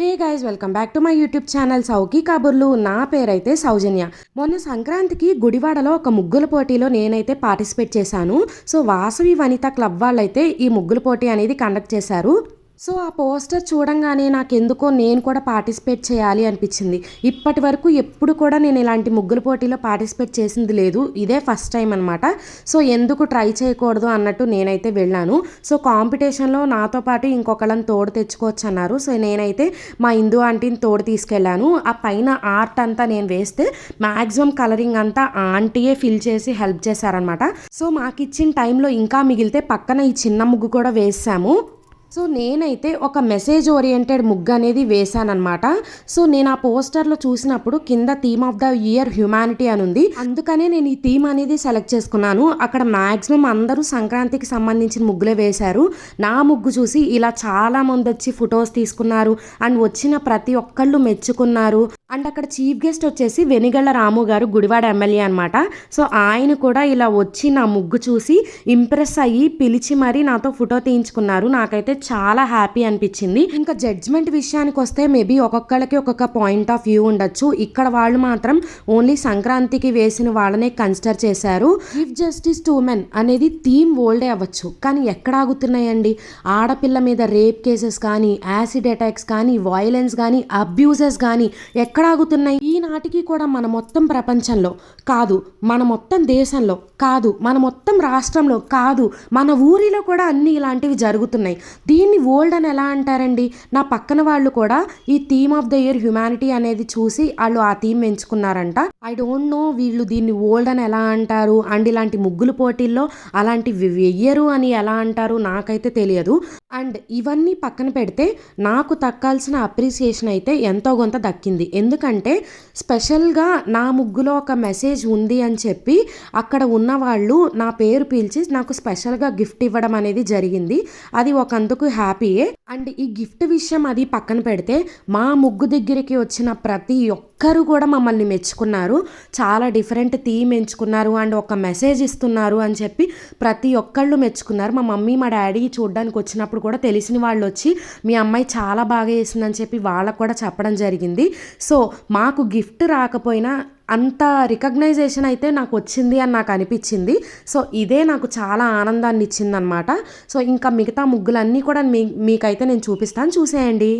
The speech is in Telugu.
Hey guys welcome back to my YouTube channel సౌకి కబుర్లు. నా పేరైతే సౌజన్య. మొన్న సంక్రాంతికి గుడివాడలో ఒక ముగ్గుల పోటీలో నేనైతే పార్టిసిపేట్ చేశాను. సో వాసవి వనిత క్లబ్ వాళ్ళైతే ఈ ముగ్గుల పోటీ అనేది కండక్ట్ చేశారు. సో ఆ పోస్టర్ చూడంగానే నాకు ఎందుకో నేను కూడా పార్టిసిపేట్ చేయాలి అనిపించింది. ఇప్పటి వరకు ఎప్పుడు కూడా నేను ఇలాంటి ముగ్గుల పోటీలో పార్టిసిపేట్ చేసింది లేదు. ఇదే ఫస్ట్ టైం అనమాట సో ఎందుకు ట్రై చేయకూడదు అన్నట్టు నేనైతే వెళ్ళాను. సో కాంపిటీషన్లో నాతో పాటు ఇంకొకళ్ళని తోడు తెచ్చుకోవచ్చు అన్నారు. సో నేనైతే మా ఇందు ఆంటీని తోడు తీసుకెళ్ళాను. ఆ పైన ఆర్ట్ అంతా నేను వేస్తే మ్యాక్సిమం కలరింగ్ అంతా ఆంటీయే ఫిల్ చేసి హెల్ప్ చేశారనమాట సో మాకు ఇచ్చిన టైంలో ఇంకా మిగిలితే పక్కన ఈ చిన్న ముగ్గు కూడా వేసాము. సో నేనైతే ఒక మెసేజ్ ఓరియంటెడ్ ముగ్గు అనేది వేశానమాట సో నేను ఆ పోస్టర్లో చూసినప్పుడు కింద theme of the year humanity అని ఉంది. అందుకనే నేను ఈ థీమ్ అనేది సెలెక్ట్ చేసుకున్నాను. అక్కడ మ్యాక్సిమం అందరూ సంక్రాంతికి సంబంధించిన ముగ్గులే వేశారు. నా ముగ్గు చూసి ఇలా చాలా మంది వచ్చి ఫొటోస్ తీసుకున్నారు అండ్ వచ్చిన ప్రతి ఒక్కళ్ళు మెచ్చుకున్నారు. అండ్ అక్కడ చీఫ్ గెస్ట్ వచ్చేసి వెనిగళ్ళ రాము గారు గుడివాడ ఎమ్మెల్యే అనమాట సో ఆయన కూడా ఇలా వచ్చి నా ముగ్గు చూసి ఇంప్రెస్ అయ్యి పిలిచి మరీ నాతో ఫోటో తీయించుకున్నారు. నాకైతే చాలా హ్యాపీ అనిపించింది. ఇంకా జడ్జ్మెంట్ విషయానికి వస్తే మేబీ ఒక్కొక్కళ్ళకి ఒక్కొక్క పాయింట్ ఆఫ్ వ్యూ ఉండొచ్చు. ఇక్కడ వాళ్ళు మాత్రం ఓన్లీ సంక్రాంతికి వేసిన వాళ్ళనే కన్సిడర్ చేశారు. చీఫ్ జస్టిస్ టూ ఉమెన్ అనేది థీమ్ ఓల్డే అవ్వచ్చు. కానీ ఎక్కడ ఆగుతున్నాయండి? ఆడపిల్ల మీద రేప్ కేసెస్ కానీ యాసిడ్ అటాక్స్ కానీ వైలెన్స్ కానీ అబ్యూజెస్ కానీ ఎక్కడ ఆగుతున్నాయి? ఈనాటికి కూడా మన మొత్తం ప్రపంచంలో కాదు మన మొత్తం దేశంలో కాదు మన మొత్తం రాష్ట్రంలో కాదు మన ఊరిలో కూడా అన్ని ఇలాంటివి జరుగుతున్నాయి. దీన్ని ఓల్డ్ అని ఎలా అంటారండి? నా పక్కన వాళ్ళు కూడా ఈ theme of the year humanity అనేది చూసి వాళ్ళు ఆ థీమ్ ఎంచుకున్నారంట. ఐ డోంట్ నో వీళ్ళు దీన్ని ఓల్డ్ అని ఎలా అంటారు? అండ్ ఇలాంటి ముగ్గులు పోటీల్లో అలాంటివి వెయ్యరు అని ఎలా అంటారు? నాకైతే తెలియదు. అండ్ ఇవన్నీ పక్కన పెడితే నాకు తక్కాల్సిన అప్రిసియేషన్ అయితే ఎంతో కొంత దక్కింది. ఎందుకంటే స్పెషల్గా నా ముగ్గులో ఒక మెసేజ్ ఉంది అని చెప్పి అక్కడ ఉన్న వాళ్ళు నా పేరు పిలిచి నాకు స్పెషల్గా గిఫ్ట్ ఇవ్వడం అనేది జరిగింది. అది ఒకందుకు హ్యాపీయే అండ్ ఈ గిఫ్ట్ విషయం అది పక్కన పెడితే మా ముగ్గు దగ్గరికి వచ్చిన ప్రతి ఒక్కరు కూడా మమ్మల్ని మెచ్చుకున్నారు. చాలా డిఫరెంట్ థీమ్ ఎంచుకున్నారు అండ్ ఒక మెసేజ్ ఇస్తున్నారు అని చెప్పి ప్రతి ఒక్కళ్ళు మెచ్చుకున్నారు. మా మమ్మీ మా డాడీ చూడడానికి వచ్చినప్పుడు కూడా తెలిసిన వాళ్ళు వచ్చి మీ అమ్మాయి చాలా బాగా చేసిందని చెప్పి వాళ్ళకు కూడా చెప్పడం జరిగింది. సో మాకు గిఫ్ట్ రాకపోయినా అంత రికగ్నైజేషన్ అయితే నాకు వచ్చింది అని నాకు అనిపించింది. సో ఇదే నాకు చాలా ఆనందాన్ని ఇచ్చిందనమాట సో ఇంకా మిగతా ముగ్గులన్నీ కూడా మీ మీకైతే నేను చూపిస్తాను. చూసేయండి.